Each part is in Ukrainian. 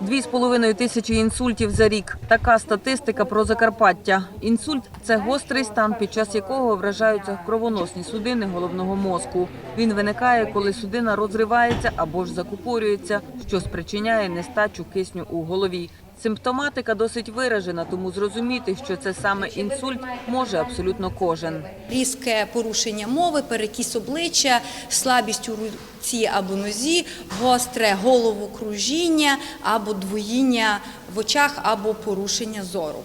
Дві з половиною тисячі інсультів за рік. Така статистика про Закарпаття. Інсульт це гострий стан, під час якого вражаються кровоносні судини головного мозку. Він виникає, коли судина розривається або ж закупорюється, що спричиняє нестачу кисню у голові. Симптоматика досить виражена, тому зрозуміти, що це саме інсульт, може абсолютно кожен. різке порушення мови, перекіс обличчя, слабість у руці або нозі, гостре головокружіння або двоїння в очах або порушення зору.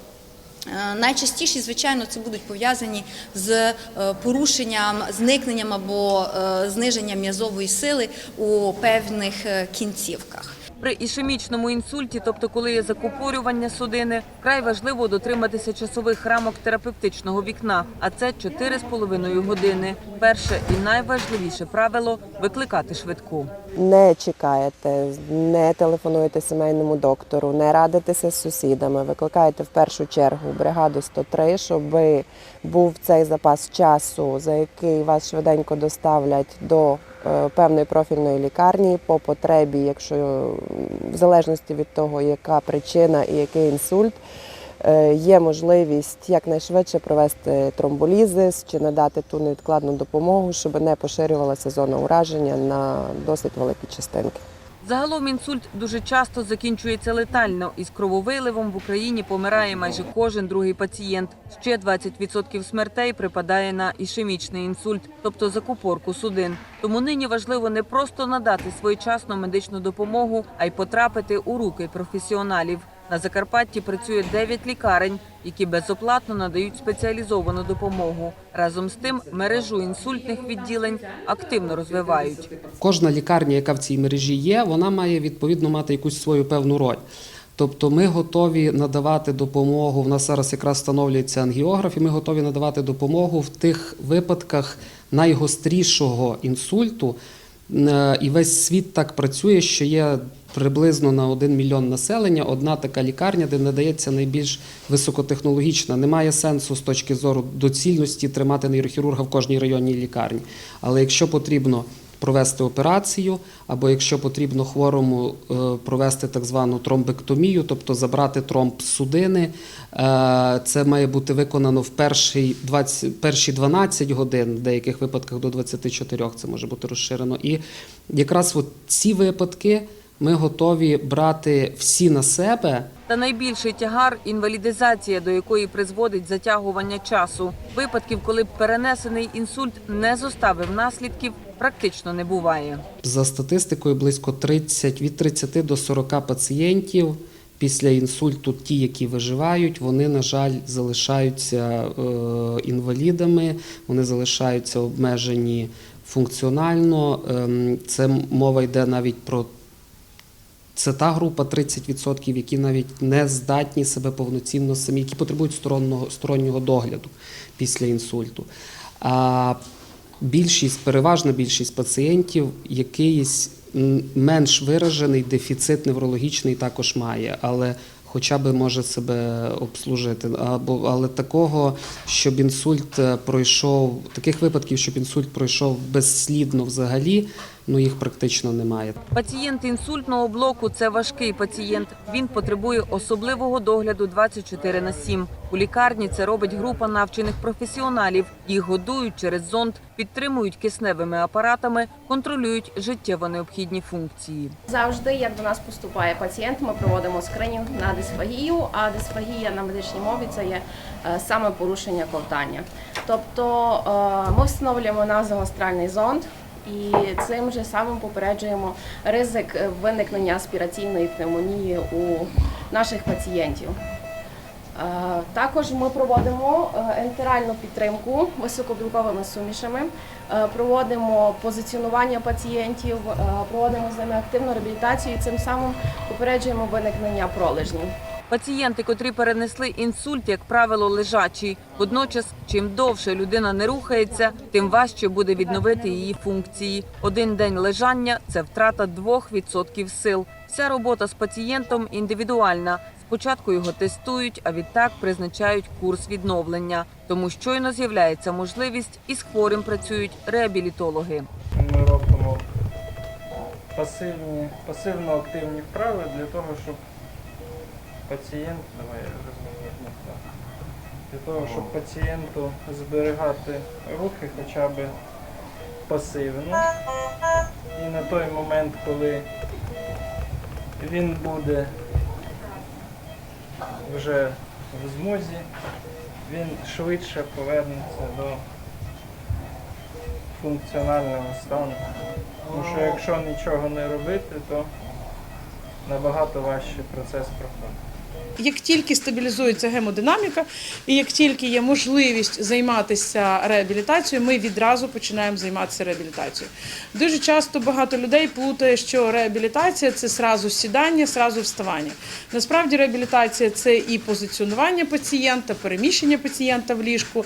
Е, Найчастіше, звичайно, це будуть пов'язані з е, порушенням, зникненням або е, зниженням м'язової сили у певних кінцівках. При ішемічному інсульті, тобто коли є закупорювання судини, вкрай важливо дотриматися часових рамок терапевтичного вікна, а це 4,5 години. Перше і найважливіше правило викликати швидку. Не чекаєте, не телефонуєте сімейному доктору, не радитеся з сусідами. Викликаєте в першу чергу бригаду 103, щоб був цей запас часу, за який вас швиденько доставлять до певної профільної лікарні по потребі, якщо в залежності від того, яка причина і який інсульт. е, Є можливість якнайшвидше провести тромболізис чи надати ту невідкладну допомогу, щоб не поширювалася зона ураження на досить великі частинки. Загалом інсульт дуже часто закінчується летально. Із крововиливом в Україні помирає майже кожен другий пацієнт. Ще 20% смертей припадає на ішемічний інсульт, тобто закупорку судин. Тому нині важливо не просто надати своєчасну медичну допомогу, а й потрапити у руки професіоналів. На Закарпатті працює 9 лікарень, які безоплатно надають спеціалізовану допомогу. Разом з тим мережу інсультних відділень активно розвивають. Кожна лікарня, яка в цій мережі є, вона має відповідно мати якусь свою певну роль. Тобто ми готові надавати допомогу. В нас зараз якраз встановлюється ангіограф, і ми готові надавати допомогу в тих випадках найгострішого інсульту. Е, І весь світ так працює, що є приблизно на 1 мільйон населення одна така лікарня, де надається найбільш високотехнологічна. Немає сенсу з точки зору доцільності тримати нейрохірурга в кожній районній лікарні. Але якщо потрібно провести операцію, або якщо потрібно хворому е, провести так звану тромбектомію, тобто забрати тромб з судини, е, це має бути виконано в перші 20, перші 12 годин, в деяких випадках до 24 це може бути розширено. І якраз от ці випадки ми готові брати всі на себе. Та найбільший тягар інвалідизація, до якої призводить затягування часу. Випадків, коли перенесений інсульт не зоставив наслідків, практично не буває. За статистикою, близько 30, від 30 до 40 пацієнтів після інсульту, ті, які виживають, вони, на жаль, залишаються е, інвалідами, вони залишаються обмежені функціонально. Ем, Це мова йде навіть про це та група 30%, які навіть не здатні себе повноцінно самі, які потребують стороннього, стороннього догляду після інсульту. А більшість, переважна більшість пацієнтів якийсь менш виражений дефіцит неврологічний також має, але хоча б може себе обслужити. Або, але такого, щоб інсульт е, пройшов, таких випадків, щоб інсульт пройшов безслідно взагалі, ну їх практично немає. Пацієнт інсультного блоку це важкий пацієнт. Він потребує особливого догляду 24 на 7. У лікарні це робить група навчених професіоналів. Їх годують через зонд, підтримують кисневими апаратами, контролюють життєво необхідні функції. Завжди, як до нас поступає пацієнт, ми проводимо скринінг на дисфагію, а дисфагія на медичній мові це є е, саме порушення ковтання. Тобто е, ми встановлюємо назогостральний зонд. І цим же самим попереджуємо ризик виникнення аспіраційної пневмонії у наших пацієнтів. Е, Також ми проводимо е, ентеральну підтримку високобілковими сумішами, е, проводимо позиціонування пацієнтів, проводимо з ними активну реабілітацію і цим самим попереджуємо виникнення пролежнів. Пацієнти, котрі перенесли інсульт, як правило, лежачі. Водночас, чим довше людина не рухається, тим важче буде відновити її функції. Один день лежання це втрата 2% сил. Вся робота з пацієнтом індивідуальна. Спочатку його тестують, а відтак призначають курс відновлення. Тому щойно з'являється можливість, і з хворим працюють реабілітологи. Ми робимо пасивні, пасивно-активні вправи для того, щоб пацієнт, давай я розумію, так. Для того, щоб пацієнту зберігати рухи хоча б пасивно. І на той момент, коли він буде вже в змозі, він швидше повернеться до функціонального стану. Тому що якщо нічого не робити, то набагато важче процес проходить. Як тільки стабілізується гемодинаміка, і як тільки є можливість займатися реабілітацією, ми відразу починаємо займатися реабілітацією. Дуже часто багато людей плутає, що реабілітація це сразу сідання, сразу вставання. Насправді реабілітація це і позиціонування пацієнта, переміщення пацієнта в ліжку.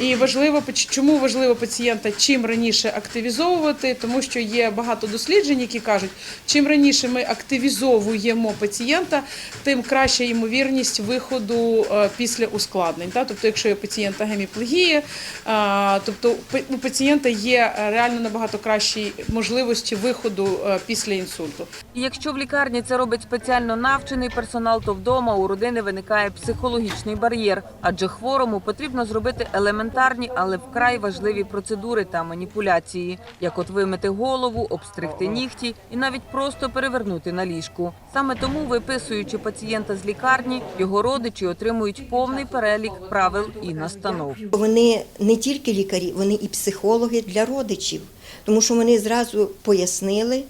І важливо чому важливо пацієнта чим раніше активізовувати, тому що є багато досліджень, які кажуть, чим раніше ми активізовуємо пацієнта, тим краща ймовірність виходу е, після ускладнень. Тобто, якщо є пацієнта геміплегія, е, тобто у пацієнта є реально набагато кращі можливості виходу е, після інсульту. Якщо в лікарні це робить спеціально навчений персонал, то вдома у родини виникає психологічний бар'єр, адже хворому потрібно зробити елементарні, але вкрай важливі процедури та маніпуляції, як от вимити голову, обстригти нігті і навіть просто перевернути на ліжку. Саме тому, виписуючи пацієнта з лікарні, його родичі отримують повний перелік правил і настанов. Вони не тільки лікарі, вони і психологи для родичів, тому що вони зразу пояснили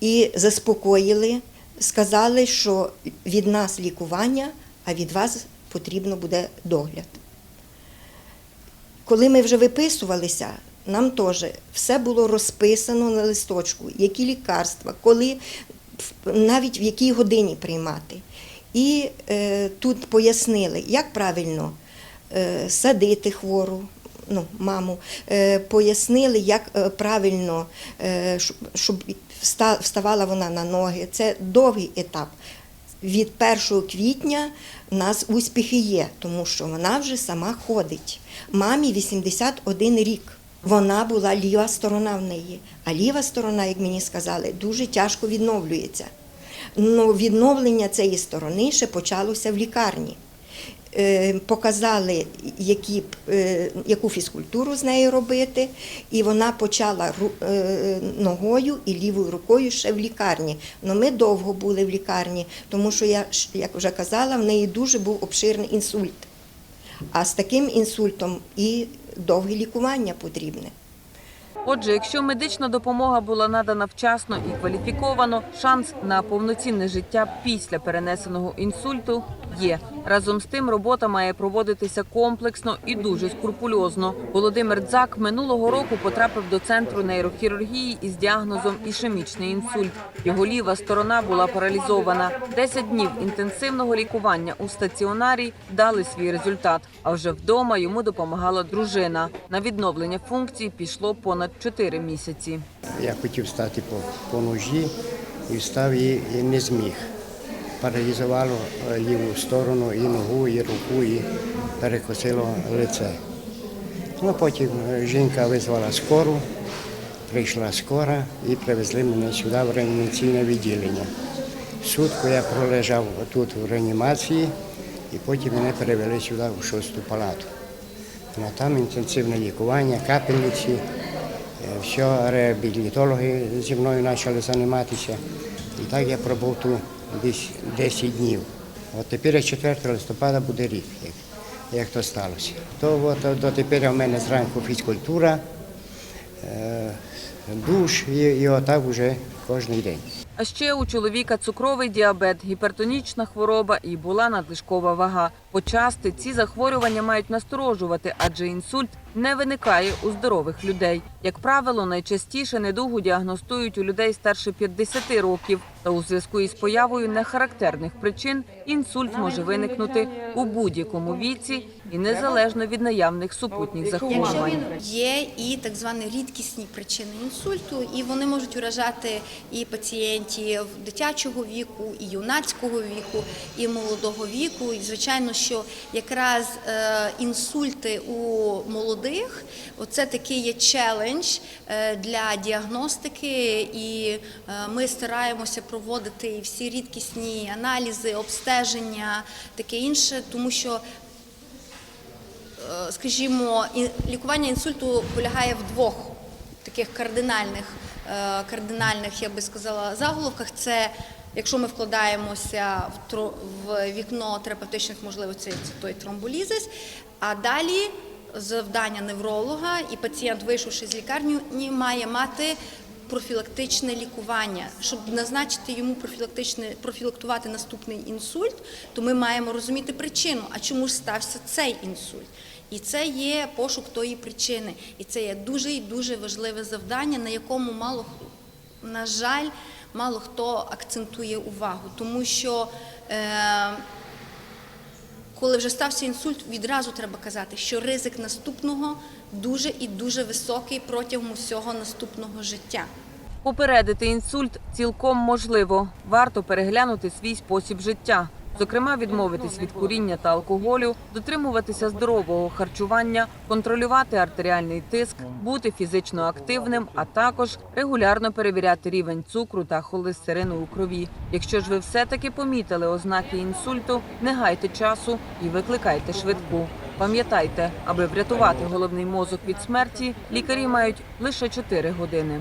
і заспокоїли, сказали, що від нас лікування, а від вас потрібно буде догляд. Коли ми вже виписувалися, нам теж все було розписано на листочку, які лікарства, коли навіть в якій годині приймати. І е, тут пояснили, як правильно е, садити хвору. Ну, маму е, пояснили, як е, правильно, е, щоб, щоб вставала вона на ноги. Це довгий етап. Від 1 квітня у нас успіхи є, тому що вона вже сама ходить. Мамі 81 рік. Вона була ліва сторона в неї, а ліва сторона, як мені сказали, дуже тяжко відновлюється. Ну, відновлення цієї сторони ще почалося в лікарні. Е, Показали, які, е, яку фізкультуру з нею робити, і вона почала е, ногою і лівою рукою ще в лікарні. Ну ми довго були в лікарні, тому що я як вже казала, в неї дуже був обширний інсульт. А з таким інсультом і довге лікування потрібне. Отже, якщо медична допомога була надана вчасно і кваліфіковано, шанс на повноцінне життя після перенесеного інсульту є. Разом з тим, робота має проводитися комплексно і дуже скрупульозно. Володимир Дзак минулого року потрапив до центру нейрохірургії із діагнозом ішемічний інсульт. Його ліва сторона була паралізована. 10 днів інтенсивного лікування у стаціонарі дали свій результат. А вже вдома йому допомагала дружина. На відновлення функцій пішло понад 4 місяці. Я хотів стати по, по ножі і встав і не зміг. Паралізувало е, ліву сторону, і ногу, і руку, і перекосило лице. Ну, потім е, жінка визвала скору, прийшла скора і привезли мене сюди в реанімаційне відділення. Сутку я пролежав тут в реанімації і потім мене перевели сюди в шосту палату. Ну, там інтенсивне лікування, капельниці, е, все, реабілітологи зі мною почали займатися. І так я пробув тут десь 10 днів. От тепер 4 листопада буде рік, як, як то сталося. То от, до тепер у мене зранку фізкультура, е, душ і, і отак вже кожен день. А ще у чоловіка цукровий діабет, гіпертонічна хвороба і була надлишкова вага. Почасти ці захворювання мають насторожувати, адже інсульт не виникає у здорових людей. Як правило, найчастіше недугу діагностують у людей старше 50 років. Та у зв'язку із появою нехарактерних причин інсульт може виникнути у будь-якому віці і незалежно від наявних супутніх захворювань. є і так звані рідкісні причини інсульту, і вони можуть уражати і пацієнтів дитячого віку, і юнацького віку, і молодого віку. І звичайно, що якраз е, інсульти у молодих. Оце такий є челендж е, для діагностики, і е, ми стараємося проводити і всі рідкісні аналізи, обстеження, таке інше, тому що е, скажімо, лікування інсульту полягає в двох таких кардинальних, е, кардинальних, я би сказала, заголовках. Це якщо ми вкладаємося в, вікно терапевтичних можливостей, це той тромболізис. А далі завдання невролога і пацієнт, вийшовши з лікарні, має мати профілактичне лікування. Щоб назначити йому профілактичне, профілактувати наступний інсульт, то ми маємо розуміти причину, а чому ж стався цей інсульт. І це є пошук тої причини. І це є дуже і дуже важливе завдання, на якому мало на жаль, мало хто акцентує увагу. Тому що е, коли вже стався інсульт, відразу треба казати, що ризик наступного дуже і дуже високий протягом усього наступного життя. Попередити інсульт цілком можливо. Варто переглянути свій спосіб життя. Зокрема, відмовитись від куріння та алкоголю, дотримуватися здорового харчування, контролювати артеріальний тиск, бути фізично активним, а також регулярно перевіряти рівень цукру та холестерину у крові. Якщо ж ви все-таки помітили ознаки інсульту, не гайте часу і викликайте швидку. Пам'ятайте, аби врятувати головний мозок від смерті, лікарі мають лише 4 години.